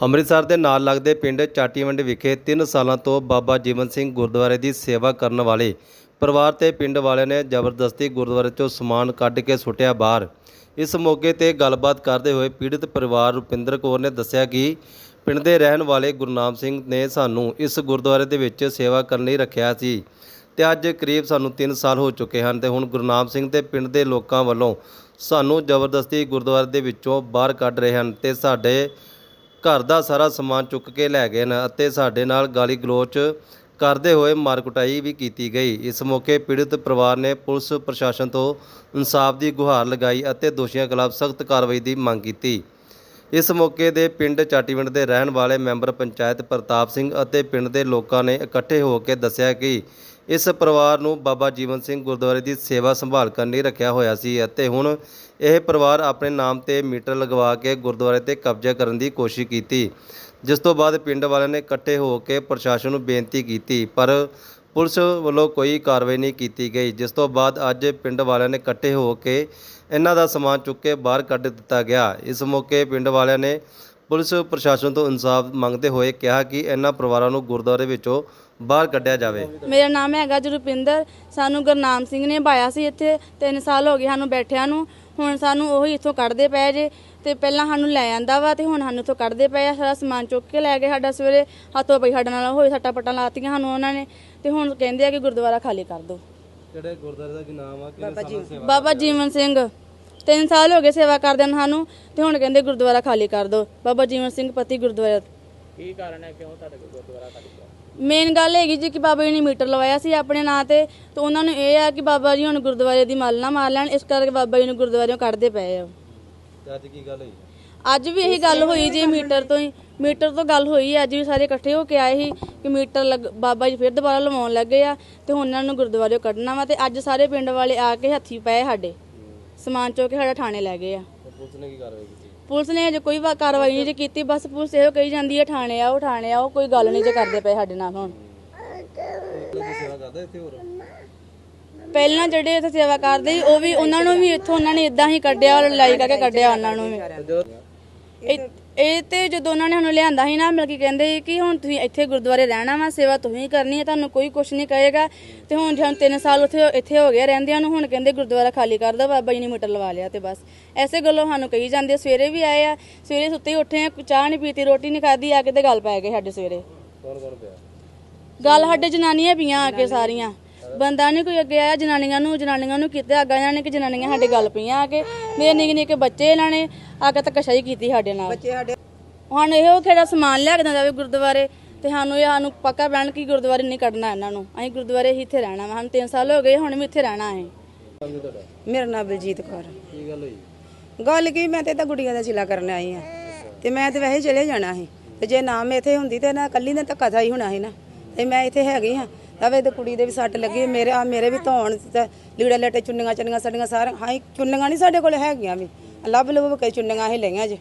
ਅੰਮ੍ਰਿਤਸਰ ਦੇ ਨਾਲ ਲੱਗਦੇ ਪਿੰਡ ਚਾਟੀਵੰਡ ਵਿਖੇ 3 ਸਾਲਾਂ ਤੋਂ ਬਾਬਾ ਜੀਵਨ ਸਿੰਘ ਗੁਰਦੁਆਰੇ ਦੀ ਸੇਵਾ ਕਰਨ ਵਾਲੇ ਪਰਿਵਾਰ ਤੇ ਪਿੰਡ ਵਾਲਿਆਂ ਨੇ ਜ਼ਬਰਦਸਤੀ ਗੁਰਦੁਆਰੇ ਚੋਂ ਸਮਾਨ ਕੱਢ ਕੇ ਸੁੱਟਿਆ ਬਾਹਰ। ਇਸ ਮੌਕੇ ਤੇ ਗੱਲਬਾਤ ਕਰਦੇ ਹੋਏ ਪੀੜਤ ਪਰਿਵਾਰ ਰੁਪਿੰਦਰ ਕੌਰ ਨੇ ਦੱਸਿਆ ਕਿ ਪਿੰਡ ਦੇ ਰਹਿਣ ਵਾਲੇ ਗੁਰਨਾਮ ਸਿੰਘ ਨੇ ਸਾਨੂੰ ਇਸ ਗੁਰਦੁਆਰੇ ਦੇ ਵਿੱਚ ਸੇਵਾ ਕਰਨ ਲਈ ਰੱਖਿਆ ਸੀ ਤੇ ਅੱਜ ਕਰੀਬ ਸਾਨੂੰ 3 ਸਾਲ ਹੋ ਚੁੱਕੇ ਹਨ ਤੇ ਹੁਣ ਗੁਰਨਾਮ ਸਿੰਘ ਤੇ ਪਿੰਡ ਦੇ ਲੋਕਾਂ ਵੱਲੋਂ ਸਾਨੂੰ ਜ਼ਬਰਦਸਤੀ ਗੁਰਦੁਆਰੇ ਦੇ ਵਿੱਚੋਂ ਬਾਹਰ ਕੱਢ ਰਹੇ ਹਨ ਤੇ ਸਾਡੇ ਘਰ ਦਾ ਸਾਰਾ ਸਮਾਨ ਚੁੱਕ ਕੇ ਲੈ ਗਏ ਨੇ ਅਤੇ ਸਾਡੇ ਨਾਲ ਗਾਲੀ ਗਲੋਚ ਕਰਦੇ ਹੋਏ ਮਾਰ ਕੁਟਾਈ ਵੀ ਕੀਤੀ ਗਈ। ਇਸ ਮੌਕੇ ਪੀੜਤ ਪਰਿਵਾਰ ਨੇ ਪੁਲਿਸ ਪ੍ਰਸ਼ਾਸਨ ਤੋਂ ਇਨਸਾਫ ਦੀ ਗੁਹਾਰ ਲਗਾਈ ਅਤੇ ਦੋਸ਼ੀਆਂ ਖਿਲਾਫ ਸਖਤ ਕਾਰਵਾਈ ਦੀ ਮੰਗ ਕੀਤੀ। ਇਸ ਮੌਕੇ ਦੇ ਪਿੰਡ ਚਾਟੀਵਿੰਡ ਦੇ ਰਹਿਣ ਵਾਲੇ ਮੈਂਬਰ ਪੰਚਾਇਤ ਪ੍ਰਤਾਪ ਸਿੰਘ ਅਤੇ ਪਿੰਡ ਦੇ ਲੋਕਾਂ ਨੇ ਇਕੱਠੇ ਹੋ ਕੇ ਦੱਸਿਆ ਕਿ ਇਸ ਪਰਿਵਾਰ ਨੂੰ ਬਾਬਾ ਜੀਵਨ ਸਿੰਘ ਗੁਰਦੁਆਰੇ ਦੀ ਸੇਵਾ ਸੰਭਾਲ ਕਰਨ ਲਈ ਰੱਖਿਆ ਹੋਇਆ ਸੀ ਅਤੇ ਹੁਣ ਇਹ ਪਰਿਵਾਰ ਆਪਣੇ ਨਾਮ ਤੇ ਮੀਟਰ ਲਗਵਾ ਕੇ ਗੁਰਦੁਆਰੇ ਤੇ ਕਬਜ਼ਾ ਕਰਨ ਦੀ ਕੋਸ਼ਿਸ਼ ਕੀਤੀ, ਜਿਸ ਤੋਂ ਬਾਅਦ ਪਿੰਡ ਵਾਲਿਆਂ ਨੇ ਇਕੱਠੇ ਹੋ ਕੇ ਪ੍ਰਸ਼ਾਸਨ ਨੂੰ ਬੇਨਤੀ ਕੀਤੀ, ਪਰ ਪੁਲਿਸ ਵੱਲੋਂ ਕੋਈ ਕਾਰਵਾਈ ਨਹੀਂ ਕੀਤੀ ਗਈ, ਜਿਸ ਤੋਂ ਬਾਅਦ ਅੱਜ ਪਿੰਡ ਵਾਲਿਆਂ ਨੇ ਇਕੱਠੇ ਹੋ ਕੇ ਇਹਨਾਂ ਦਾ ਸਮਾਨ ਚੁੱਕ ਕੇ ਬਾਹਰ ਕੱਢ ਦਿੱਤਾ ਗਿਆ। ਇਸ ਮੌਕੇ ਪਿੰਡ ਵਾਲਿਆਂ ਨੇ ਪੁਲਿਸ ਪ੍ਰਸ਼ਾਸਨ ਤੋਂ ਇਨਸਾਫ ਮੰਗਦੇ ਹੋਏ ਕਿਹਾ ਕਿ ਇਹਨਾਂ ਪਰਿਵਾਰਾਂ ਨੂੰ ਗੁਰਦੁਆਰੇ ਵਿੱਚੋਂ ਬਾਹਰ ਕੱਢਿਆ ਜਾਵੇ। ਮੇਰਾ ਨਾਮ ਹੈਗਾ ਜੀ ਰੁਪਿੰਦਰ ਸਾਨੂੰ ਗੁਰਨਾਮ ਸਿੰਘ ਨੇ ਪਾਇਆ ਸੀ ਇੱਥੇ। 3 ਸਾਲ ਹੋ ਗਏ ਸਾਨੂੰ ਬੈਠਿਆਂ ਨੂੰ। ਹੁਣ ਸਾਨੂੰ ਉਹੀ ਇੱਥੋਂ ਕੱਢਦੇ ਪਏ ਜੇ। ਤੇ ਪਹਿਲਾਂ ਸਾਨੂੰ ਲੈ ਆਂਦਾ ਵਾ ਤੇ ਹੁਣ ਸਾਨੂੰ ਇੱਥੋਂ ਕੱਢਦੇ ਪਏ ਆ। ਸਾਰਾ ਸਮਾਨ ਚੁੱਕ ਕੇ ਲੈ ਗਏ ਸਾਡਾ ਸਵੇਰੇ। ਹੱਥੋਂ ਪਈ ਸਾਡੇ ਨਾਲ ਹੋਏ ਸੱਟਾਂ ਪੱਟਾਂ ਲਾਤੀਆਂ ਸਾਨੂੰ ਉਹਨਾਂ ਨੇ। ਤੇ ਹੁਣ ਕਹਿੰਦੇ ਆ ਕਿ ਗੁਰਦੁਆਰਾ ਖਾਲੀ ਕਰ ਦਿਓ। ਕਿਹੜੇ ਗੁਰਦੁਆਰੇ ਦਾ ਕੀ ਨਾਮ ਆ? ਕਿਹਨੇ ਬਾਬਾ ਜੀਵਨ ਸਿੰਘ। 3 ਸਾਲ ਹੋ ਗਏ ਸੇਵਾ ਕਰਦੇ ਨੂੰ ਸਾਨੂੰ ਤੇ ਹੁਣ ਕਹਿੰਦੇ ਗੁਰਦੁਆਰਾ ਖਾਲੀ ਕਰ ਦਿਓ ਬਾਬਾ ਜੀਵਨ ਸਿੰਘ ਪਤੀ ਗੁਰਦੁਆਰਾ। ਕੀ ਕਾਰਨ ਹੈ? ਕਿਉਂ ਤੁਹਾਡੇ ਕੋਲ ਗੁਰਦੁਆਰਾ ਖਾਲੀ ਮੇਨ ਗੱਲ ਹੈਗੀ ਜੀ ਕਿ ਬਾਬਾ ਜੀ ਨੇ ਮੀਟਰ ਲਵਾਇਆ ਸੀ ਆਪਣੇ ਨਾਂ ਤੇ ਤੇ ਉਹਨਾਂ ਨੂੰ ਇਹ ਆ ਕਿ ਬਾਬਾ ਜੀ ਹੁਣ ਗੁਰਦੁਆਰੇ ਦੀ ਮੱਲ ਨਾ ਮਾਰ ਲੈਣ ਇਸ ਕਰਕੇ ਬਾਬਾ ਜੀ ਨੂੰ ਗੁਰਦੁਆਰਿਓਂ ਕੱਢਦੇ ਪਏ ਆ। ਅੱਜ ਕੀ ਗੱਲ ਹੋਈ ਅੱਜ ਵੀ ਇਹੀ ਗੱਲ ਹੋਈ ਜੀ ਮੀਟਰ ਤੋਂ ਹੀ ਮੀਟਰ ਤੋਂ ਗੱਲ ਹੋਈ ਅੱਜ ਵੀ ਸਾਰੇ ਇਕੱਠੇ ਹੋ ਕੇ ਆਏ ਸੀ ਕਿ ਮੀਟਰ ਲੱਗ ਬਾਬਾ ਜੀ ਫਿਰ ਦੁਬਾਰਾ ਲਵਾਉਣ ਲੱਗੇ ਆ ਤੇ ਹੁਣ ਉਹਨਾਂ ਨੂੰ ਗੁਰਦੁਆਰਿਓਂ ਕੱਢਣਾ ਵਾ ਤੇ ਅੱਜ ਸਾਰੇ ਪਿੰਡ ਵਾਲੇ ਆ ਕੇ ਹੱਥੀ ਪਏ ਸਾਡੇ। ਸਮਾਨ ਕੇ ਸਾਡਾ ਥਾਣੇ ਲੈ ਗਏ ਆ। ਪੁਲਿਸ ਨੇ ਕੀ ਕਾਰਵਾਈ ਕੀਤੀ? ਪੁਲਿਸ ਨੇ ਅਜੇ ਕੋਈ ਵਾ- ਕਾਰਵਾਈ ਨਹੀਂ ਜੀ ਕੀਤੀ ਬਸ ਪੁਲਿਸ ਇਹੋ ਕਹੀ ਜਾਂਦੀ ਹੈ ਥਾਣੇ ਆਓ ਥਾਣੇ ਆਓ ਕੋਈ ਗੱਲ ਨਹੀਂ ਜੇ ਕਰਦੇ ਪਏ ਸਾਡੇ ਨਾਲ ਹੁਣ। ਲੋਕ ਸੇਵਾ ਕਰਦਾ ਇੱਥੇ ਹੋਰ? ਪਹਿਲਾਂ ਜਿਹੜੇ ਇੱਥੇ ਸੇਵਾ ਕਰਦੇ ਸੀ ਉਹ ਵੀ ਉਹਨਾਂ ਨੂੰ ਵੀ ਇੱਥੋਂ ਉਹਨਾਂ ਨੇ ਇਦਾਂ ਹੀ ਕੱਢਿਆ ਲੜਾਈ ਕਰਕੇ ਕੱਢਿਆ ਉਹਨਾਂ ਨੂੰ ਵੀ। ਇਹ ਤੇ ਜਦੋਂ ਉਹਨਾਂ ਨੇ ਸਾਨੂੰ ਲਿਆਂਦਾ ਸੀ ਨਾ ਮਤਲਬ ਕਿ ਕਹਿੰਦੇ ਸੀ ਕਿ ਹੁਣ ਤੁਸੀਂ ਇੱਥੇ ਗੁਰਦੁਆਰੇ ਰਹਿਣਾ ਵਾ ਸੇਵਾ ਤੁਸੀਂ ਕਰਨੀ ਹੈ ਤੁਹਾਨੂੰ ਕੋਈ ਕੁਝ ਨਹੀਂ ਕਹੇਗਾ। ਤੇ ਹੁਣ ਜਦੋਂ 3 ਸਾਲ ਉੱਥੇ ਇੱਥੇ ਹੋ ਗਏ ਰਹਿੰਦਿਆਂ ਨੂੰ ਹੁਣ ਕਹਿੰਦੇ ਗੁਰਦੁਆਰਾ ਖਾਲੀ ਕਰ ਦਿਓ ਬਾਬਾ ਜੀ ਨੇ ਮੀਟਰ ਲਵਾ ਲਿਆ ਤੇ ਬਸ। ਐਸੇ ਗੱਲੋਂ ਸਾਨੂੰ ਕਹੀ ਜਾਂਦੇ। ਸਵੇਰੇ ਵੀ ਆਏ ਆ ਸਵੇਰੇ ਸੁੱਤੇ ਹੀ ਉੱਠੇ ਆ ਚਾਹ ਨਹੀਂ ਪੀਤੀ ਰੋਟੀ ਨਹੀਂ ਖਾਧੀ ਆ ਕੇ ਤੇ ਗੱਲ ਪੈ ਗਏ ਸਾਡੇ ਸਵੇਰੇ। ਕੌਣ ਕੌਣ ਪਿਆ? ਗੱਲ ਸਾਡੇ ਜਨਾਨੀਆਂ ਪੀਆਂ ਆ ਕੇ ਸਾਰੀਆਂ। ਬੰਦਾ ਨਹੀਂ ਕੋਈ ਅੱਗੇ ਆਇਆ ਜਨਾਨੀਆਂ ਨੂੰ ਜਨਾਨੀਆਂ ਨੂੰ ਕੀਤਾ ਅੱਗਾ ਇਹਨਾਂ ਨੇ ਕਿ ਜਨਾਨੀਆਂ ਸਾਡੇ ਗੱਲ ਪਈਆਂ ਆ ਕੇ। ਮੇਰੇ ਨਿੱਕੇ ਨਿੱਕੇ ਬੱਚੇ ਇਹਨਾਂ ਨੇ ਆ ਕੇ ਧੱਕਾਸ਼ਾਹੀ ਕੀਤੀ ਸਾਡੇ ਨਾਲ। ਬੱਚੇ ਸਾਡੇ ਹੁਣ ਇਹੋ ਕਿਹੜਾ ਸਮਾਨ ਲਿਆ ਕੇ ਦਿੰਦਾ ਜਾਵੇ ਗੁਰਦੁਆਰੇ? ਤੇ ਸਾਨੂੰ ਇਹ ਸਾਨੂੰ ਪੱਕਾ ਬੈਣ ਕਿ ਗੁਰਦੁਆਰੇ ਨਹੀਂ ਕੱਢਣਾ ਇਹਨਾਂ ਨੂੰ। ਅਸੀਂ ਗੁਰਦੁਆਰੇ ਹੀ ਇੱਥੇ ਰਹਿਣਾ ਵਾ। ਸਾਨੂੰ 3 ਸਾਲ ਹੋ ਗਏ ਹੁਣ ਵੀ ਇੱਥੇ ਰਹਿਣਾ ਹੈ ਮੇਰਾ ਨਾਮ ਬਲਜੀਤ ਕੌਰ। ਕੀ ਗੱਲ ਹੋਈ? ਗੱਲ ਕੀ ਮੈਂ ਤੇ ਤਾਂ ਗੁੱਡੀਆਂ ਦਾ ਚਿਲਾ ਕਰਨ ਆਈ ਆ। ਤੇ ਮੈਂ ਤੇ ਵੈਸੇ ਚਲੇ ਜਾਣਾ ਸੀ। ਤੇ ਜੇ ਨਾ ਮੈਂ ਇੱਥੇ ਹੁੰਦੀ ਤੇ ਨਾ ਕੱਲੀ ਨੇ ਧੱਕਾ ਥਾਈ ਹੋਣਾ ਸੀ ਨਾ। ਤੇ ਮੈਂ ਇੱਥੇ ਹੈਗੀ ਹਾਂ। ਆਵੇ ਤੇ ਕੁੜੀ ਦੇ ਵੀ ਸੱਟ ਲੱਗੀ ਮੇਰੇ ਆ ਮੇਰੇ ਵੀ ਧੌਣ ਤੇ ਲੀੜੇ ਲੱਟੇ ਚੁੰਨੀਆਂ ਚੰਨੀਆਂ ਸਾਡੀਆਂ ਸਾਰੀਆਂ ਹਾਂ ਚੁੰਨੀਆਂ ਨਹੀਂ ਸਾਡੇ ਕੋਲ ਹੈਗੀਆਂ ਵੀ ਲੱਭ ਲੱਭ ਕੇ ਚੁੰਨੀਆਂ ਇਹ ਲਈਆਂ ਜੇ।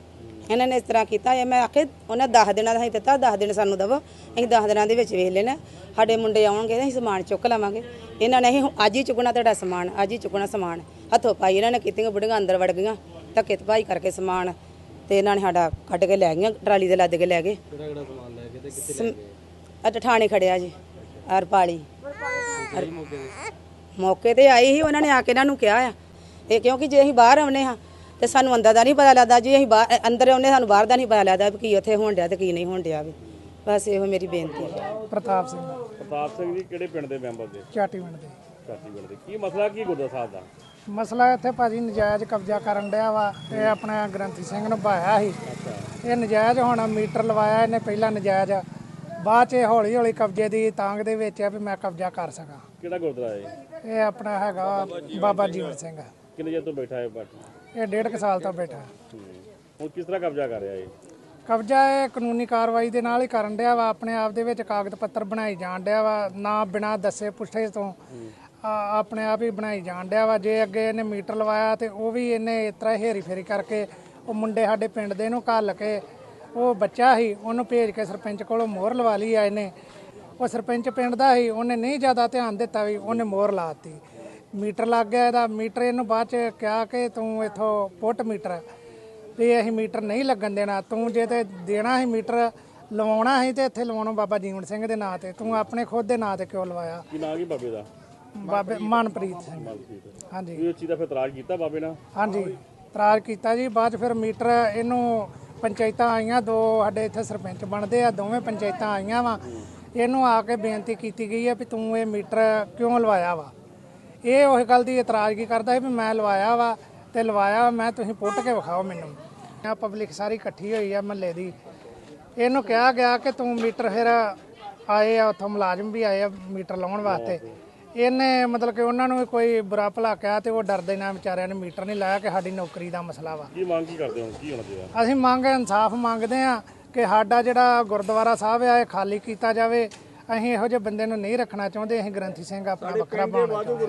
ਇਹਨਾਂ ਨੇ ਇਸ ਤਰ੍ਹਾਂ ਕੀਤਾ ਇਹ ਮੈਂ ਆਖੇ ਉਹਨੇ 10 ਦਿਨਾਂ ਦਾ ਹੀ ਦਿੱਤਾ 10 ਦਿਨ ਸਾਨੂੰ ਦਵੋ ਅਸੀਂ 10 ਦਿਨਾਂ ਦੇ ਵਿੱਚ ਵੇਖ ਲੈਣਾ ਸਾਡੇ ਮੁੰਡੇ ਆਉਣਗੇ ਅਸੀਂ ਸਮਾਨ ਚੁੱਕ ਲਵਾਂਗੇ। ਇਹਨਾਂ ਨੇ ਅਸੀਂ ਅੱਜ ਹੀ ਚੁੱਕਣਾ ਤੁਹਾਡਾ ਸਮਾਨ ਅੱਜ ਹੀ ਚੁੱਕਣਾ ਸਮਾਨ। ਹੱਥੋਂ ਪਾਈ ਇਹਨਾਂ ਨੇ ਕੀਤੀਆਂ ਬੁੜੀਆਂ ਅੰਦਰ ਵੜ ਗਈਆਂ ਧੱਕੇ ਤਪਾਈ ਕਰਕੇ ਸਮਾਨ ਤੇ ਇਹਨਾਂ ਨੇ ਸਾਡਾ ਕੱਢ ਕੇ ਲੈ ਗਈਆਂ ਟਰਾਲੀ ਦੇ ਲੱਦ ਕੇ ਲੈ ਗਏ। ਕਿਹੜਾ ਕਿਹੜਾ ਸਮਾਨ ਲੈ ਕੇ ਤੇ ਕਿੱਥੇ ਸਮ- ਅੱਜ ਠਾਣੇ ਖੜਿਆ ਜੀ। ਅਰ ਪਾਲੀ ਮੌਕੇ ਤੇ ਆਈ ਸੀ ਉਹਨਾਂ ਨੇ ਆ ਕੇ ਇਹਨਾਂ ਨੂੰ ਕਿਹਾ ਆ। ਇਹ ਕਿਉਂਕਿ ਜੇ ਅਸੀਂ ਬਾਹਰ ਆਉਨੇ ਹਾਂ ਤੇ ਸਾਨੂੰ ਅੰਦਰ ਦਾ ਨਹੀਂ ਪਤਾ ਲੱਗਦਾ। ਜੇ ਅਸੀਂ ਬਾਹਰ ਅੰਦਰ ਆਉਨੇ ਸਾਨੂੰ ਬਾਹਰ ਦਾ ਨਹੀਂ ਪਤਾ ਲੱਗਦਾ ਵੀ ਕੀ ਉੱਥੇ ਹੋਣ ਡਿਆ ਤੇ ਕੀ ਨਹੀਂ ਹੋਣ ਡਿਆ ਵੀ। ਬਸ ਇਹੋ ਮੇਰੀ ਬੇਨਤੀ ਹੈ। ਪ੍ਰਤਾਪ ਸਿੰਘ ਪ੍ਰਤਾਪ ਸਿੰਘ ਜੀ ਕਿਹੜੇ ਪਿੰਡ ਦੇ ਮੈਂਬਰ ਦੇ ਚਾਟੀਵਿੰਡ ਦੇ। ਚਾਟੀਗੜ੍ਹ ਦੇ। ਕੀ ਮਸਲਾ ਕੀ ਗੁਰਦੁਆਰਾ ਸਾਹਿਬ ਦਾ? ਮਸਲਾ ਇੱਥੇ ਭਾਜੀ ਨਜਾਇਜ਼ ਕਬਜ਼ਾ ਕਰਨ ਡਿਆ ਵਾ। ਇਹ ਆਪਣੇ ਗ੍ਰੰਥੀ ਸਿੰਘ ਨੂੰ ਪਾਇਆ ਸੀ ਇਹ ਨਜਾਇਜ਼ ਹੁਣ ਮੀਟਰ ਲਵਾਇਆ ਇਹਨੇ ਪਹਿਲਾਂ ਨਜਾਇਜ਼ ਬਾਅਦ ਚ ਹੌਲੀ ਹੌਲੀ ਕਬਜ਼ੇ ਦੀ ਤਾਂਗ ਦੇ ਵਿੱਚ ਆ ਵੀ ਮੈਂ ਕਬਜ਼ਾ ਕਰ ਸਕਾਂ। ਕਿਹੜਾ ਗੁਰਦੁਆਰਾ ਹੈ ਇਹ? ਆਪਣਾ ਹੈਗਾ ਬਾਬਾ ਜੀਵਨ ਸਿੰਘ। ਕਿੰਨੇ ਚਿਰ ਤੋਂ ਬੈਠਾ ਹੈ ਬੱਟ ਇਹ ਡੇਢ ਕੁ ਸਾਲ ਤੋਂ ਬੈਠਾ। ਹੁਣ ਕਿਸ ਤਰ੍ਹਾਂ ਕਬਜ਼ਾ ਕਰ ਰਿਹਾ ਹੈ ਕਬਜ਼ਾ ਇਹ ਕਾਨੂੰਨੀ ਕਾਰਵਾਈ ਦੇ ਨਾਲ ਹੀ ਕਰਨ ਡਿਆ ਵਾ ਆਪਣੇ ਆਪ ਦੇ ਵਿੱਚ ਕਾਗਜ਼ ਪੱਤਰ ਬਣਾਈ ਜਾਣ ਡਿਆ ਵਾ ਨਾ ਬਿਨਾ ਦੱਸੇ ਪੁੱਛੇ ਤੋਂ। ਆ- ਆਪਣੇ ਆਪ ਹੀ ਬਣਾਈ ਜਾਣ ਡਿਆ ਵਾ ਜੇ ਅੱਗੇ ਇਹਨੇ ਮੀਟਰ ਲਵਾਇਆ ਤੇ ਉਹ ਵੀ ਇਹਨੇ ਇਸ ਤਰ੍ਹਾਂ ਹੇਰੀ ਫੇਰੀ ਕਰਕੇ ਉਹ ਮੁੰਡੇ ਸਾਡੇ ਪਿੰਡ ਦੇ ਨੂੰ ਘੱਲ ਕੇ ਉਹ ਬੱਚਾ ਸੀ ਉਹਨੂੰ ਭੇਜ ਕੇ ਸਰਪੰਚ ਕੋਲੋਂ ਮੋਹਰ ਲਵਾ ਲਈ ਆ ਇਹਨੇ। ਉਹ ਸਰਪੰਚ ਪਿੰਡ ਦਾ ਸੀ ਉਹਨੇ ਨਹੀਂ ਜ਼ਿਆਦਾ ਧਿਆਨ ਦਿੱਤਾ ਵੀ ਉਹਨੇ ਮੋਹਰ ਲਾਤੀ ਮੀਟਰ ਲੱਗ ਗਿਆ ਇਹਦਾ ਮੀਟਰ ਇਹਨੂੰ ਬਾਅਦ ਚ ਕਿਹਾ ਕਿ ਤੂੰ ਇਥੋਂ ਪੁੱਟ ਮੀਟਰ। ਵੀ ਅਸੀਂ ਮੀਟਰ ਨਹੀਂ ਲੱਗਣ ਦੇਣਾ ਤੂੰ ਜੇ ਤੇ ਦੇਣਾ ਸੀ ਮੀਟਰ ਲਵਾਉਣਾ ਸੀ ਤੇ ਇੱਥੇ ਲਵਾਉਣਾ ਬਾਬਾ ਜੀਵਨ ਸਿੰਘ ਦੇ ਨਾਂ ਤੇ। ਤੂੰ ਆਪਣੇ ਖੁਦ ਦੇ ਨਾਂ ਤੇ ਕਿਉਂ ਲਵਾਇਆ? ਕੀ ਨਾਂ ਕੀ ਬਾਬੇ ਦਾ? ਬਾਬੇ ਮਨਪ੍ਰੀਤ ਸਿੰਘ। ਹਾਂਜੀ। ਉਸ ਚੀਜ਼ ਦਾ ਫਿਰ ਇਤਰਾਜ਼ ਕੀਤਾ ਬਾਬੇ ਨਾਲ? ਹਾਂਜੀ। ਇਤਰਾਜ਼ ਕੀਤਾ ਜੀ ਬਾਅਦ ਫਿਰ ਮੀਟਰ ਇਹਨੂੰ ਪੰਚਾਇਤਾਂ ਆਈਆਂ ਦੋ ਸਾਡੇ ਇੱਥੇ ਸਰਪੰਚ ਬਣਦੇ ਆ ਦੋਵੇਂ ਪੰਚਾਇਤਾਂ ਆਈਆਂ ਵਾ। ਇਹਨੂੰ ਆ ਕੇ ਬੇਨਤੀ ਕੀਤੀ ਗਈ ਹੈ ਵੀ ਤੂੰ ਇਹ ਮੀਟਰ ਕਿਉਂ ਲਵਾਇਆ ਵਾ? ਇਹ ਉਸ ਗੱਲ ਦੀ ਇਤਰਾਜ਼ਗੀ ਕਰਦਾ ਹੈ ਵੀ ਮੈਂ ਲਵਾਇਆ ਵਾ ਤੇ ਲਵਾਇਆ ਵਾ, ਮੈਂ ਤੁਸੀਂ ਪੁੱਟ ਕੇ ਵਿਖਾਓ ਮੈਨੂੰ। ਆ ਪਬਲਿਕ ਸਾਰੀ ਇਕੱਠੀ ਹੋਈ ਆ ਮਹੱਲੇ ਦੀ। ਇਹਨੂੰ ਕਿਹਾ ਗਿਆ ਕਿ ਤੂੰ ਮੀਟਰ ਫਿਰ ਆਏ ਆ ਉੱਥੋਂ ਮੁਲਾਜ਼ਮ ਵੀ ਆਏ ਆ ਮੀਟਰ ਲਾਉਣ ਵਾਸਤੇ। ਇਹਨੇ ਮਤਲਬ ਕਿ ਉਹਨਾਂ ਨੂੰ ਕੋਈ ਬੁਰਾ ਭਲਾ ਕਿਹਾ ਤੇ ਉਹ ਡਰਦੇ ਨਾਲ ਵਿਚਾਰਿਆਂ ਨੇ ਮੀਟਰ ਨਹੀਂ ਲਾਇਆ ਕਿ ਸਾਡੀ ਨੌਕਰੀ ਦਾ ਮਸਲਾ ਵਾ। ਕੀ ਮੰਗ ਕੀ ਕਰਦੇ ਹੋ? ਕੀ ਹੋਣਾ ਚਾਹੀਦਾ? ਅਸੀਂ ਮੰਗ ਇਨਸਾਫ ਮੰਗਦੇ ਆ ਕਿ ਸਾਡਾ ਜਿਹੜਾ ਗੁਰਦੁਆਰਾ ਸਾਹਿਬ ਆ ਇਹ ਖਾਲੀ ਕੀਤਾ ਜਾਵੇ। ਅਸੀਂ ਇਹੋ ਜਿਹੇ ਬੰਦੇ ਨੂੰ ਨਹੀਂ ਰੱਖਣਾ ਚਾਹੁੰਦੇ ਅਸੀਂ ਗ੍ਰੰਥੀ ਸਿੰਘ ਆਪਣਾ ਵੱਖਰਾ ਬਣਾਉਣਾ ਚਾਹੁੰਦੇ